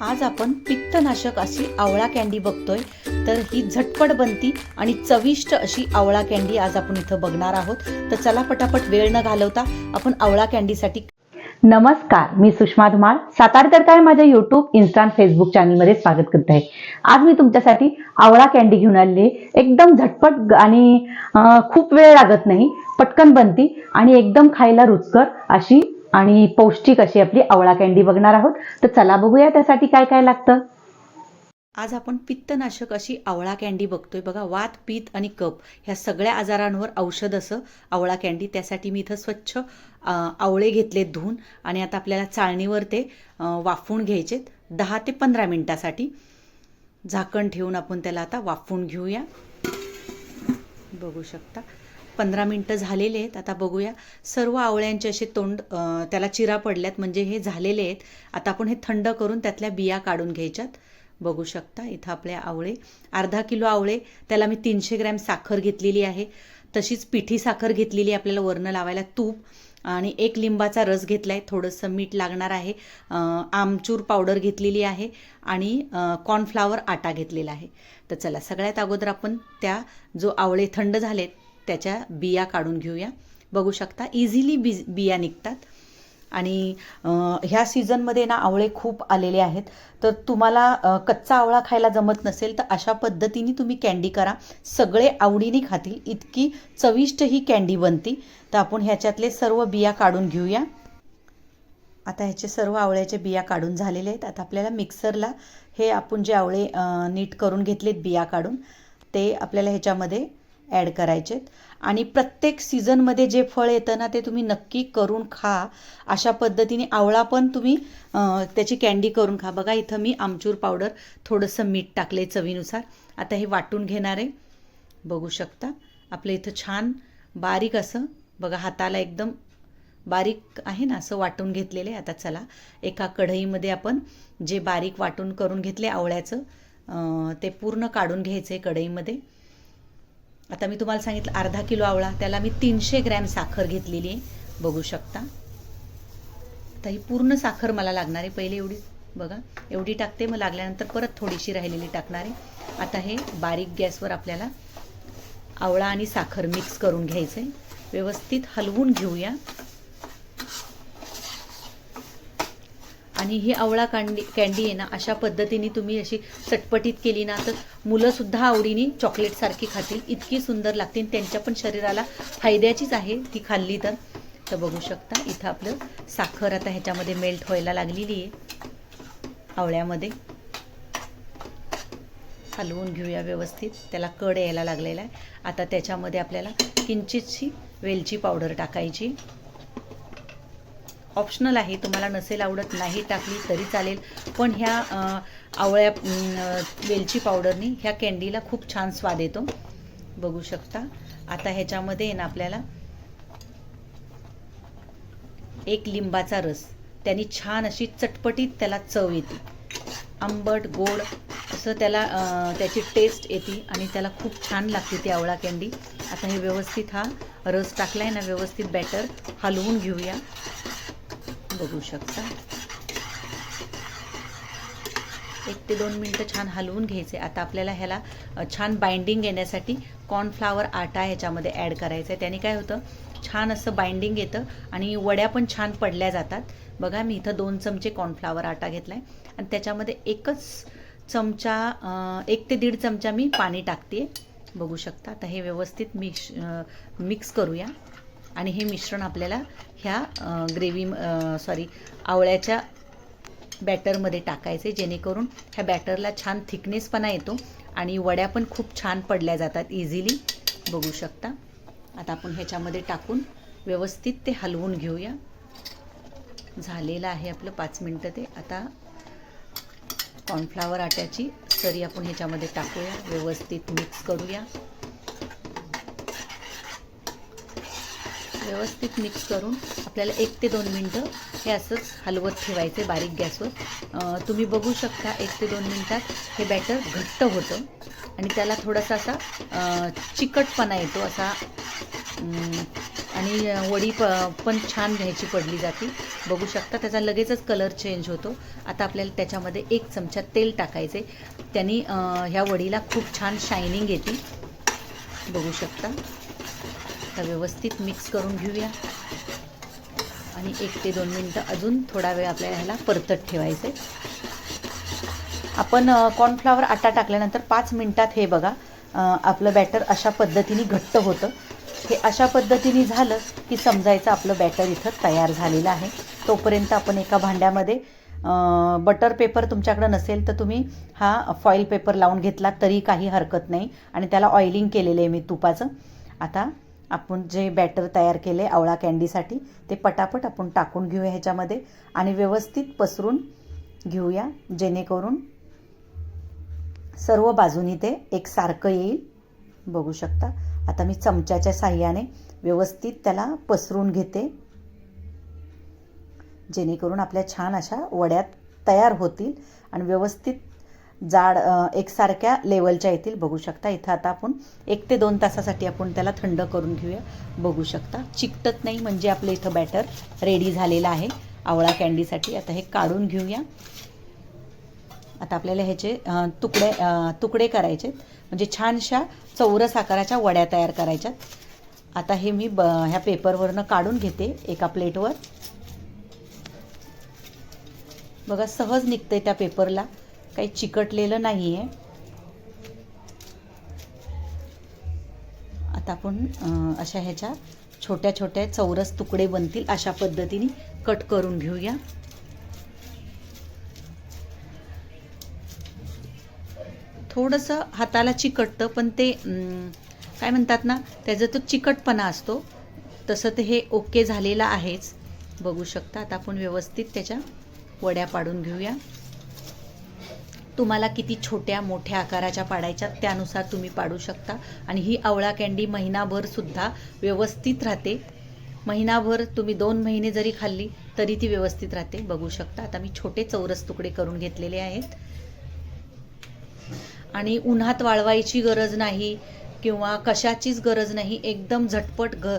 आज आपण पित्तनाशक अशी आवळा कॅन्डी बघतोय. तर ही झटपट बनती आणि चविष्ट अशी आवळा कॅन्डी आज आपण इथं बघणार आहोत. तर चला पटापट वेळ न घालवता आपण आवळा कॅन्डीसाठी नमस्कार मी सुषमा धुमाळ. सातार तर काय माझ्या युट्यूब इन्स्टा आणि फेसबुक चॅनलमध्ये स्वागत करत आहे. आज मी तुमच्यासाठी आवळा कॅन्डी घेऊन आलेली. एकदम झटपट आणि खूप वेळ लागत नाही. पटकन बनती आणि एकदम खायला रुचकर अशी आणि पौष्टिक अशी आपली आवळा कँडी बघणार आहोत. तर चला बघूया त्यासाठी काय काय लागतं. आज आपण पित्तनाशक अशी आवळा कँडी बघतोय. बघा वात पित्त आणि कप ह्या सगळ्या आजारांवर औषध असं आवळा कँडी त्यासाठी मी इथं स्वच्छ आवळे घेतलेत धुवून आणि आता आपल्याला चाळणीवर ते वाफून वाफवून घ्यायचेत दहा ते पंधरा मिनटासाठी झाकण ठेवून आपण त्याला आता वाफवून घेऊया. बघू शकता. पंधरा मिनटं झालेले आहेत. आता बघूया. सर्व आवळ्यांचे असे तोंड त्याला चिरा पडल्यात. म्हणजे हे झालेले आहेत. आता आपण हे थंड करून त्यातल्या बिया काढून घ्यायच्यात. बघू शकता इथं आपले आवळे. अर्धा किलो आवळे. त्याला मी तीनशे ग्रॅम साखर घेतलेली आहे. तशीच पिठी साखर घेतलेली आहे आपल्याला वरनं लावायला. तूप आणि एक लिंबाचा रस घेतला आहे थोडंसं मीठ लागणार आहे. आमचूर पावडर घेतलेली आहे. आणि कॉर्नफ्लावर आटा घेतलेला आहे. तर चला सगळ्यात अगोदर आपण त्या जो आवळे थंड झालेत त्याच्या बिया काढून घेऊया. बघू शकता इझिली बी बिया निघतात. आणि ह्या सीझनमध्ये ना आवळे खूप आलेले आहेत. तर तुम्हाला कच्चा आवळा खायला जमत नसेल तर अशा पद्धतीने तुम्ही कॅन्डी करा. सगळे आवडीने खातील. इतकी चविष्ट ही कॅन्डी बनती. तर आपण ह्याच्यातले सर्व बिया काढून घेऊया. आता ह्याचे सर्व आवळ्याचे बिया काढून झालेले आहेत. आता आपल्याला मिक्सरला हे आपण जे आवळे नीट करून घेतलेत बिया काढून ते आपल्याला ह्याच्यामध्ये ॲड करायचेत. आणि प्रत्येक सीझनमध्ये जे फळ येतं ना ते तुम्ही नक्की करून खा. अशा पद्धतीने आवळा पण तुम्ही त्याची कॅन्डी करून खा. बघा इथं मी आमचूर पावडर थोडंसं मीठ टाकले चवीनुसार. आता हे वाटून घेणार आहे. बघू शकता. आपलं इथं छान बारीक असं बघा हाताला एकदम बारीक आहे ना असं वाटून घेतलेले आता चला एका कढईमध्ये आपण जे बारीक वाटून करून घेतले आवळ्याचं ते पूर्ण काढून घ्यायचं आहे कढईमध्ये. आता मी तुम्हाला सांगितलं अर्धा किलो आवळा त्याला मी तीनशे ग्रॅम साखर घेतलेली आहे. बघू शकता. आता ही पूर्ण साखर मला लागणार आहे. पहिले एवढी बघा एवढी टाकते मग लागल्यानंतर परत थोडीशी राहिलेली टाकणार आहे. आता हे बारीक गॅसवर आपल्याला आवळा आणि साखर मिक्स करून घ्यायचं आहे व्यवस्थित हलवून घेऊया. आणि ही आवळा कॅन्डी कँडी आहे ना अशा पद्धतीने तुम्ही अशी चटपटीत केली ना तर मुलंसुद्धा आवडीने चॉकलेटसारखी खातील. इतकी सुंदर लागते त्यांच्या पण शरीराला फायद्याचीच आहे ती खाल्ली तर. तर बघू शकता इथं आपलं साखर आता ह्याच्यामध्ये मेल्ट व्हायला लागलेली आहे. आवळ्यामध्ये. हलवून घेऊया व्यवस्थित. त्याला कड यायला लागलेला आहे. आता त्याच्यामध्ये आपल्याला किंचितशी वेलची पावडर टाकायची. ऑप्शनल आहे तुम्हाला नसेल आवडत नाही टाकली तरी चालेल. पण ह्या आवळ्या वेलची पावडरनी ह्या कॅन्डीला खूप छान स्वाद येतो. बघू शकता. आता ह्याच्यामध्ये ना आपल्याला एक लिंबाचा रस. त्यांनी छान अशी चटपटीत त्याला चव येते. आंबट गोड असं त्याला त्याची टेस्ट येते आणि त्याला खूप छान लागते ती आवळा कँडी. आता हे व्यवस्थित हा रस टाकला आहे ना व्यवस्थित बॅटर हलवून घेऊया. बघू शकता. एक ते दोन मिनटं छान हलवून घ्यायचे. आता आपल्याला ह्याला छान बाइंडिंग येण्यासाठी कॉर्नफ्लावर आटा ह्याच्यामध्ये ॲड करायचा आहे. त्याने काय होतं छान असं बाइंडिंग येतं आणि वड्या पण छान पडल्या जातात. बघा मी इथं दोन चमचे कॉर्नफ्लावर आटा घेतला आहे आणि त्याच्यामध्ये एकच चमचा एक ते दीड चमचा मी पाणी टाकते बघू शकता. आता हे व्यवस्थित मिक्स मिक्स करूया. आणि हे मिश्रण आपल्याला ह्या ग्रेव्ही सॉरी आवळ्याच्या बॅटरमध्ये टाकायचे जेणेकरून ह्या बॅटरला छान थिकनेसपणा येतो आणि वड्या पण खूप छान पडल्या जातात इझिली बघू शकता. आता आपण ह्याच्यामध्ये टाकून व्यवस्थित ते हलवून घेऊया. झालेलं आहे आपलं पाच मिनटं ते. आता कॉर्नफ्लावर आट्याची सरी आपण ह्याच्यामध्ये टाकूया. व्यवस्थित मिक्स करूया. व्यवस्थित मिक्स करून आपल्याला एक ते दोन मिनटं हे असंच हलवत ठेवायचे बारीक गॅसवर. तुम्ही बघू शकता एक ते दोन मिनटात हे बॅटर घट्ट होतं. आणि त्याला थोडासा असा चिकटपणा येतो असा आणि वडी प पण छान घ्यायची पडली जाते. बघू शकता त्याचा लगेचच कलर चेंज होतो. आता आपल्याला त्याच्यामध्ये एक चमचा तेल टाकायचे. त्यांनी ह्या वडीला खूप छान शायनिंग येते बघू शकता. आता व्यवस्थित मिक्स करून घेऊया. आणि एक ते दोन मिनटं अजून थोडा वेळ आपल्याला ह्याला परतत ठेवायचे आपण कॉर्नफ्लॉवर आटा टाकल्यानंतर पाच मिनटात हे बघा आपलं बॅटर अशा पद्धतीने घट्ट होतं. हे अशा पद्धतीने झालं की समजायचं आपलं बॅटर इथं तयार झालेलं आहे. तोपर्यंत आपण एका भांड्यामध्ये बटर पेपर तुमच्याकडं नसेल तर तुम्ही हा फॉईल पेपर लावून घेतला तरी काही हरकत नाही. आणि त्याला ऑइलिंग केलेलं आहे मी तुपाचं. आता आपण जे बॅटर तयार केले आवळा कँडीसाठी ते पटापट आपण टाकून घेऊया ह्याच्यामध्ये आणि व्यवस्थित पसरून घेऊया जेणेकरून सर्व बाजूनी ते एकसारखं येईल. बघू शकता. आता मी चमच्याच्या साह्याने व्यवस्थित त्याला पसरून घेते. जेणेकरून आपल्या छान अशा वड्यात तयार होतील आणि व्यवस्थित जाड एकसारख्या लेवलच्या येतील बघू शकता. इथं आता आपण एक ते दोन तासासाठी आपण त्याला थंड करून घेऊया. बघू शकता. चिकटत नाही म्हणजे आपलं इथं बॅटर रेडी झालेलं आहे. आवळा कॅन्डीसाठी आता हे काढून घेऊया. आता आपल्याला ह्याचे तुकडे तुकडे करायचे म्हणजे छानशा चौरस आकाराच्या वड्या तयार करायच्यात आता हे मी ब ह्या पेपरवरनं काढून घेते एका प्लेटवर बघा सहज निघतंय त्या पेपरला काही चिकटलेलं नाही आहे आता आपण अशा ह्याच्या छोट्या छोट्या चौरस तुकडे बनतील. अशा पद्धतीने कट करून घेऊया. थोडंसं हाताला चिकटतं पण ते काय म्हणतात ना त्याचा तो चिकटपणा असतो. तसं ते हे ओके झालेलं आहेच. बघू शकता आता आपण व्यवस्थित त्याच्या वड्या पाडून घेऊया. तुम्हाला किती छोट्या मोठ्या आकाराच्या पाडायच्या त्यानुसार तुम्ही पाडू शकता. आणि ही आवळा कँडी महिनाभरसुद्धा व्यवस्थित राहते. महिनाभर तुम्ही दोन महिने जरी खाल्ली तरी ती व्यवस्थित राहते. बघू शकता. आता मी छोटे चौरस तुकडे करून घेतलेले आहेत. आणि उन्हात वाळवायची गरज नाही. किंवा कशाचीच गरज नाही एकदम झटपट घ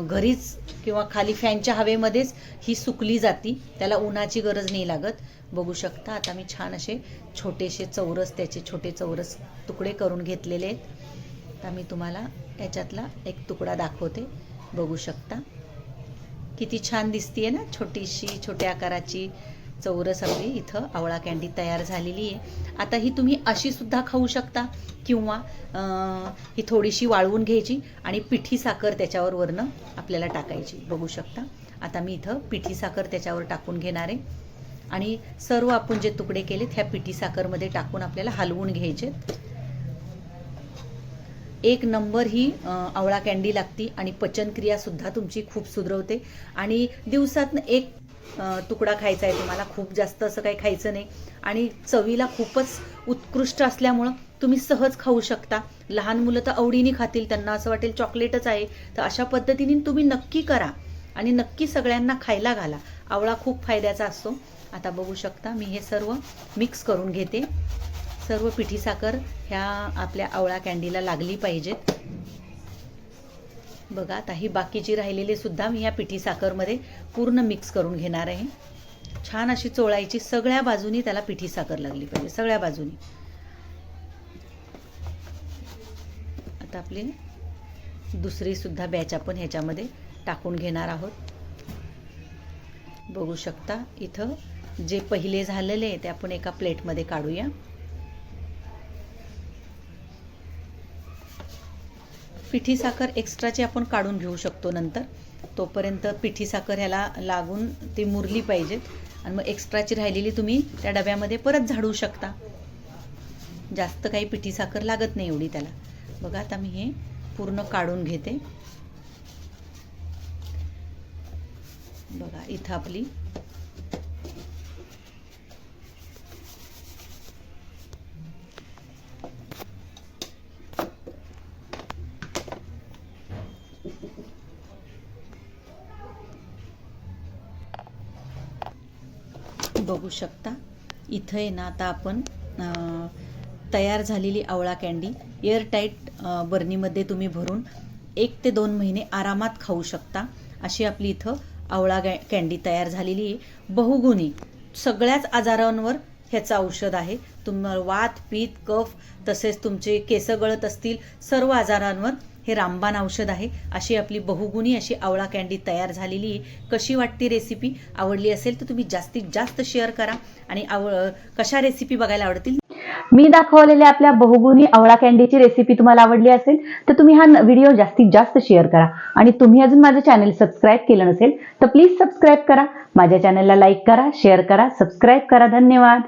घरीच किंवा खाली फॅनच्या हवेमध्येच ही सुकली जाती. त्याला उन्हाची गरज नाही लागत. बघू शकता आता मी छान असे छोटेसे चौरस त्याचे छोटे चौरस तुकडे करून घेतलेले आहेत. आता मी तुम्हाला याच्यातला एक तुकडा दाखवते. बघू शकता. किती छान दिसतीये ना छोटीशी छोट्या आकाराची. चौरस आपली इथं आवळा कँडी तयार झालेली आहे. आता ही तुम्ही अशी सुद्धा खाऊ शकता किंवा ही थोडीशी वाळवून घ्यायची आणि पिठी साखर त्याच्यावर वरनं आपल्याला टाकायची. बघू शकता. आता मी इथं पिठी साखर त्याच्यावर टाकून घेणार आहे. आणि सर्व आपण जे तुकडे केलेत ह्या पिठी साखरमध्ये टाकून आपल्याला हलवून घ्यायचे. एक नंबर ही आवळा कँडी लागती आणि पचनक्रिया सुद्धा तुमची खूप सुधरवते. आणि दिवसातनं एक तुकडा खायचा आहे तुम्हाला. खूप जास्त असं काही खायचं नाही. आणि चवीला खूपच उत्कृष्ट असल्यामुळं तुम्ही सहज खाऊ शकता. लहान मुलं तर आवडीने खातील. त्यांना असं वाटेल चॉकलेटच आहे. तर अशा पद्धतीने तुम्ही नक्की करा. आणि नक्की सगळ्यांना खायला घाला. आवळा खूप फायद्याचा असतो. आता बघू शकता मी हे सर्व मिक्स करून घेते. सर्व पिठी साखर ह्या आपल्या आवळा कॅन्डीला लागली पाहिजेत. बघा आता ही बाकीची राहिलेली सुद्धा मी या पिठी साखरमध्ये पूर्ण मिक्स करून घेणार आहे. छान अशी चोळायची सगळ्या बाजूनी त्याला पिठी साखर लागली पाहिजे सगळ्या बाजूनी. आता आपली दुसरी सुद्धा बॅच आपण ह्याच्यामध्ये टाकून घेणार आहोत. बघू शकता इथं जे पहिले झालेले आहे ते आपण एका प्लेटमध्ये काढूया. पिठी साखर एक्स्ट्राची आपण काढून घेऊ शकतो नंतर. तोपर्यंत पिठी साखर ह्याला लागून ती मुरली पाहिजेत. आणि मग एक्स्ट्राची राहिलेली तुम्ही त्या डब्यामध्ये परत झाडू शकता. जास्त काही पिठी साखर लागत नाही एवढी त्याला. बघा आता मी हे पूर्ण काढून घेते. बघा इथं आपली बघू शकता. इथं आहे ना आता आपण तयार झालेली आवळा कँडी एअरटाईट बर्नीमध्ये तुम्ही भरून एक ते दोन महिने आरामात खाऊ शकता. अशी आपली इथं आवळा गॅ कँडी तयार झालेली आहे. बहुगुणी. सगळ्याच आजारांवर ह्याचं औषध आहे. तुम्हाला वात पीत कफ तसेच तुमचे केस गळत असतील सर्व आजारांवर हे रामबाण औषध आहे. अशी आपली बहुगुणी अशी आवळा कँडी तयार झालेली आहे. कशी वाटते रेसिपी आवडली असेल तर तुम्ही जास्तीत जास्त शेअर करा. आणि आव कशा रेसिपी बघायला आवडतील? मी दाखवलेल्या आपल्या बहुगुणी आवळा कॅन्डीची रेसिपी तुम्हाला आवडली असेल तर तुम्ही हा व्हिडिओ जास्तीत जास्त शेअर करा. आणि तुम्ही अजून माझं चॅनल सबस्क्राईब केलं नसेल तर प्लीज सबस्क्राईब करा. माझ्या चॅनलला लाईक करा शेअर करा सबस्क्राईब करा. धन्यवाद.